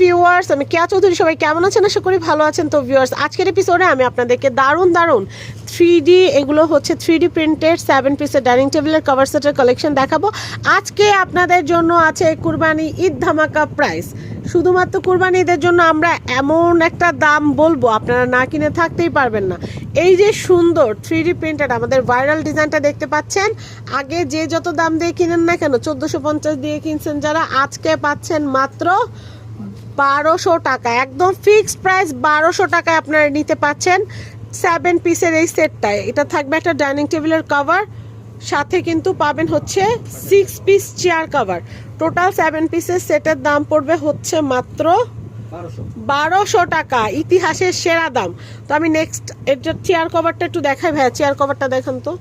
Viewers আমি কেয়া চৌধুরী, সবাই কেমন আছেন? আশা করি ভালো আছেন। তো ভিউয়ার্স আজকের এপিসোডে আমি আপনাদেরকে দারুণ দারুণ থ্রি এগুলো হচ্ছে থ্রি ডি প্রিন্টেড সেভেন পিসের ডাইনিং টেবিলের কভার সেটের কালেকশন দেখাবো। আজকে আপনাদের জন্য আছে কুরবানি ঈদ ধামাকা প্রাইস শুধুমাত্র কুরবানি ঈদের জন্য আমরা এমন একটা দাম বলব, আপনারা না কিনে থাকতেই পারবেন না। এই যে সুন্দর থ্রি ডি প্রিন্টেড আমাদের ভাইরাল ডিজাইনটা দেখতে পাচ্ছেন। আগে যে যত দাম দিয়ে কিনেন না কেন, চোদ্দোশো পঞ্চাশ দিয়ে কিনছেন যারা, আজকে পাচ্ছেন মাত্র বারোশো টাকা একদম ফিক্সড প্রাইস বারোশো টাকায় আপনারা নিতে পাচ্ছেন সেভেন পিসের এই সেটটায় এটা থাকবে একটা ডাইনিং টেবিলের কভার সাথে কিন্তু পাবেন হচ্ছে six piece chair cover total seven পিসের সেটের দাম পড়বে হচ্ছে মাত্র বারোশো। টাকা ইতিহাসের সেরা দাম। তো আমি নেক্সট এটা চেয়ার কভারটা একটু দেখাই ভাইয়া চেয়ার কভারটা দেখান তো।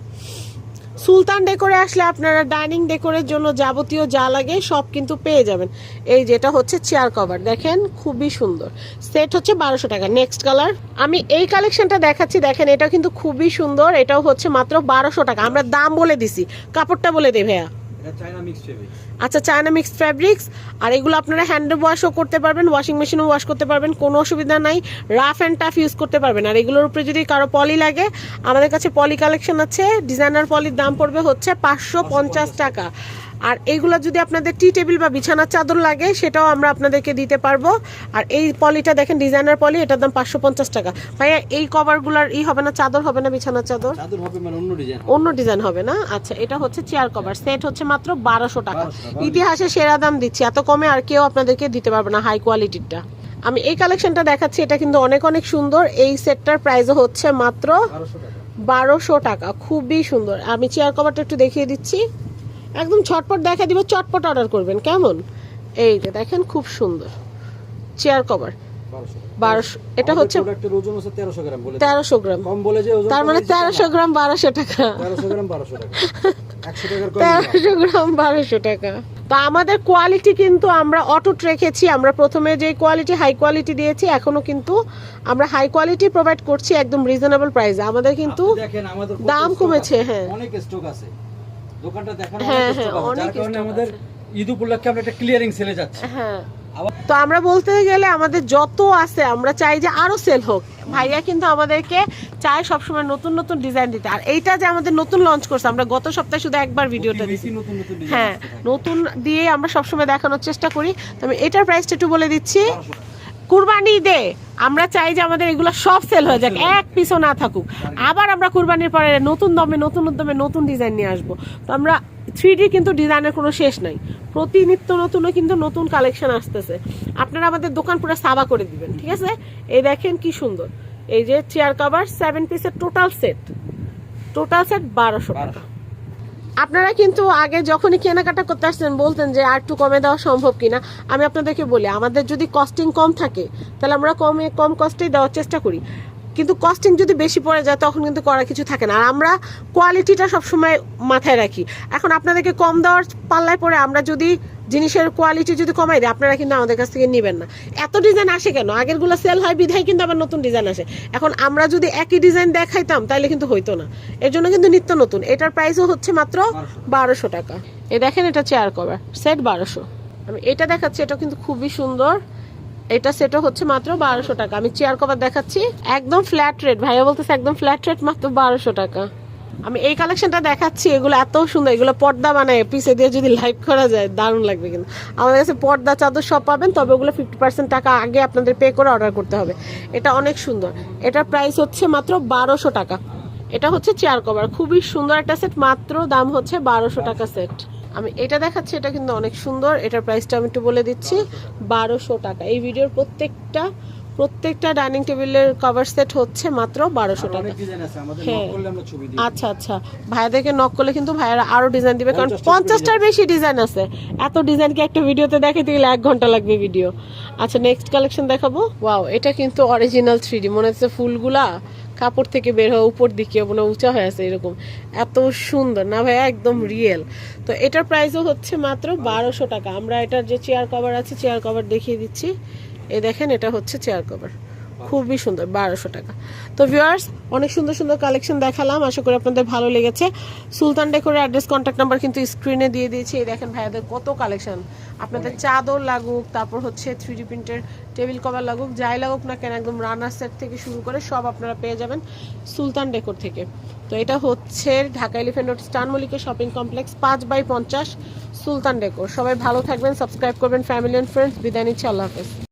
সুলতান ডেকোরে আসলে আপনারা ডাইনিং ডেকোরের জন্য যাবতীয় যা লাগে সব কিন্তু পেয়ে যাবেন। এই যেটা হচ্ছে চেয়ার কভার, দেখেন খুবই সুন্দর। সেট হচ্ছে বারোশো টাকা। নেক্সট কালার আমি এই কালেকশনটা দেখাচ্ছি। দেখেন এটা কিন্তু খুবই সুন্দর। এটাও হচ্ছে মাত্র বারোশো টাকা। আমরা দাম বলে দিছি। কাপড়টা বলে দে ভাইয়া। মিক্স আচ্ছা চায়না মিক্সড ফ্যাব্রিক্স আর এগুলো আপনারা হ্যান্ড ওয়াশও করতে পারবেন ওয়াশিং মেশিনও ওয়াশ করতে পারবেন, কোনো অসুবিধা নাই। রাফ অ্যান্ড টাফ ইউজ করতে পারবেন। আর এগুলোর উপরে যদি কারও পলি লাগে, আমাদের কাছে পলি কালেকশন আছে। ডিজাইনার পলির দাম পড়বে হচ্ছে পাঁচশো পঞ্চাশ টাকা। আর এইগুলো যদি আপনাদের টি টেবিল বা বিছানার চাদর লাগে সেটাও আমরা আপনাদেরকে দিতে পারব। আর এই পলিটা দেখেন ডিজাইনার পলি এটার দাম পাঁচশো পঞ্চাশ টাকা। ভাইয়া এই কভারগুলোর ই হবে না চাদর হবে না বিছানার চাদর? মানে অন্য ডিজাইন হবে। না? আচ্ছা এটা হচ্ছে চেয়ার কভার সেট হচ্ছে মাত্র বারোশো টাকা। ইতিহাসে সেরা দাম দিচ্ছি এত কমে আর কেউ আপনাদেরকে দিতে পারবে না হাই কোয়ালিটিরটা আমি এই কালেকশনটা দেখাচ্ছি এটা কিন্তু অনেক অনেক সুন্দর। এই সেটটার প্রাইসও হচ্ছে মাত্র বারোশো টাকা। খুবই সুন্দর। আমি চেয়ার কভারটা একটু দেখিয়ে দিচ্ছি। একদম ছটপট দেখা দিব চটপট অর্ডার করবেন। কেমন? এই যে দেখেন খুব সুন্দর। চেয়ার কভার বারোশো এটা হচ্ছে তেরোশো গ্রাম তার মানে তেরোশো গ্রাম বারোশো টাকা। তেরোশো গ্রাম বারোশো তো আমাদের কোয়ালিটি কিন্তু আমরা অটুট রেখেছি। আমরা প্রথমে যে কোয়ালিটি হাই কোয়ালিটি দিয়েছি এখনও কিন্তু আমরা হাই কোয়ালিটি প্রোভাইড করছি একদম রিজনেবল প্রাইসে আমাদের কিন্তু দাম কমেছে, হ্যাঁ। অনেক স্টক আছে। দোকানটা দেখানো হ্যাঁ, হ্যাঁ, stock আছে। অনেক যার কারণে আমাদের ঈদ উপলক্ষে আমরা একটা ক্লিয়ারিং সেলে যাচ্ছি। হ্যাঁ। তো আমরা বলতে গেলে আমাদের যত আছে আমরা চাই যে আরও সেল হোক। ভাইয়া কিন্তু আমাদেরকে চায় সবসময় নতুন নতুন ডিজাইন দিতে। আর এইটা যে আমাদের নতুন লঞ্চ করছে আমরা গত সপ্তাহে শুধু একবার ভিডিওটা ডিজাইন হ্যাঁ নতুন দিয়ে আমরা সবসময় দেখানোর চেষ্টা করি। তবে এটার প্রাইসটা একটু বলে দিচ্ছি। কুরবানি দে। আমরা চাই যে আমাদের এগুলো সব সেল হয়ে যাক। এক পিসও না থাকুক। আবার আমরা কুরবানির পরে নতুন দমে নতুন উদ্যমে নতুন ডিজাইন নিয়ে আসব। তো আমরা থ্রি ডি কিন্তু ডিজাইনের কোনো শেষ নাই। প্রতি নিত্য নতুনও কিন্তু নতুন কালেকশন আসতেছে। আপনারা আমাদের দোকান পুরো সাবা করে দিবেন ঠিক আছে? এই দেখেন কি সুন্দর। এই যে চেয়ার কভার সেভেন পিসের টোটাল সেট টোটাল সেট বারোশো টাকা। আপনারা কিন্তু আগে যখনই কেনাকাটা করতে আসতেন, বলতেন যে আর একটু কমে দেওয়া সম্ভব কিনা, আমি আপনাদেরকে বলি, আমাদের যদি কস্টিং কম থাকে, তাহলে আমরা কমে, কম কস্টেই দেওয়ার চেষ্টা করি। কিন্তু কস্টিং যদি বেশি পড়ে যায়, তখন কিন্তু করার কিছু থাকে না। আর আমরা কোয়ালিটিটা সবসময় মাথায় রাখি। এখন আপনাদেরকে কম দেওয়ার পাল্লায় পরে আমরা যদি জিনিসের কোয়ালিটি যদি কমাই দেয়, আপনারা কিন্তু আমাদের কাছ থেকে নেবেন না। এত ডিজাইন আসে কেন? আগেরগুলো সেল হয় বিধায় কিন্তু আবার নতুন ডিজাইন আসে। এখন আমরা যদি একই ডিজাইন দেখাইতাম তাহলে কিন্তু হইতো না। এর জন্য কিন্তু নিত্য নতুন। এটার প্রাইসও হচ্ছে মাত্র বারোশো টাকা। এ দেখেন এটা চেয়ার কভার সেট বারোশো। আমি এটা দেখাচ্ছি এটা কিন্তু খুবই সুন্দর। এটা সেটও হচ্ছে মাত্র বারোশো টাকা। আমি চেয়ার কভার দেখাচ্ছি, একদম ফ্ল্যাট রেট ভাইয়া বলতেছে একদম ফ্ল্যাট রেট মাত্র বারোশো টাকা। আমি এই কালেকশনটা দেখাচ্ছি, এগুলো এত সুন্দর, এগুলো পর্দা বানায়, পিছে দিয়ে যদি লাইভ করা যায়, দারুণ লাগবে কিন্তু। আমাদের কাছে পর্দা, চাদর সব পাবেন, তবে ওগুলো ফিফটি পার্সেন্ট টাকা আগে আপনাদের পে করে অর্ডার করতে হবে। এটা অনেক সুন্দর। এটার প্রাইস হচ্ছে মাত্র বারোশো টাকা। এটা হচ্ছে চেয়ার কভার খুবই সুন্দর একটা সেট মাত্র দাম হচ্ছে বারোশো টাকা সেট আমি এটা দেখাচ্ছি, এটা কিন্তু অনেক সুন্দর। এটার প্রাইসটা আমি একটু বলে দিচ্ছি, বারোশো টাকা। এই ভিডিওর প্রত্যেকটা প্রত্যেকটা ডাইনিং টেবিলের কভার সেট হচ্ছে মাত্র বারোশো টাকা। হ্যাঁ। আচ্ছা আচ্ছা। ভাইয়াদেরকে নক করলে কিন্তু ভাইয়ারা আরও ডিজাইন দিবে কারণ পঞ্চাশটার বেশি ডিজাইন আছে। এত ডিজাইন কি একটা ভিডিওতে দেখাতে গেলে এক ঘণ্টা লাগবে ভিডিও আচ্ছা নেক্সট কালেকশন দেখাবো। ওয়াও এটা কিন্তু অরিজিনাল থ্রি মনে হচ্ছে ফুলগুলা কাপড় থেকে বের হয়ে উপর দিকে মনে উঁচা হয়ে আছে এরকম। এত সুন্দর না ভাইয়া? একদম রিয়েল তো এটার প্রাইসও হচ্ছে মাত্র বারোশো টাকা। আমরা এটার যে চেয়ার কভার আছে চেয়ার কভার দেখিয়ে দিচ্ছি। এই দেখেন এটা হচ্ছে চেয়ার কভার খুবই সুন্দর বারোশো টাকা। তো ভিউয়ার্স অনেক সুন্দর সুন্দর কালেকশন দেখালাম। আশা করি আপনাদের ভালো লেগেছে। সুলতান ডেকোরের অ্যাড্রেস কন্ট্যাক্ট নাম্বার কিন্তু স্ক্রিনে দিয়ে দিয়েছি। এই দেখেন ভাইয়াদের কত কালেকশন আপনাদের চাদর লাগুক তারপর হচ্ছে থ্রি ডি প্রিন্টের টেবিল কভার লাগুক যাই লাগুক না কেন একদম রানার সেট থেকে শুরু করে সব আপনারা পেয়ে যাবেন সুলতান ডেকোর থেকে। তো এটা হচ্ছে ঢাকা এলিফেন্ট রোড স্টান মলিকের শপিং কমপ্লেক্স পাঁচ বাই পঞ্চাশ সুলতান ডেকোর সবাই ভালো থাকবেন সাবস্ক্রাইব করবেন ফ্যামিলি অ্যান্ড ফ্রেন্ডস বিদায় নিচ্ছি আল্লাহ হাফেজ।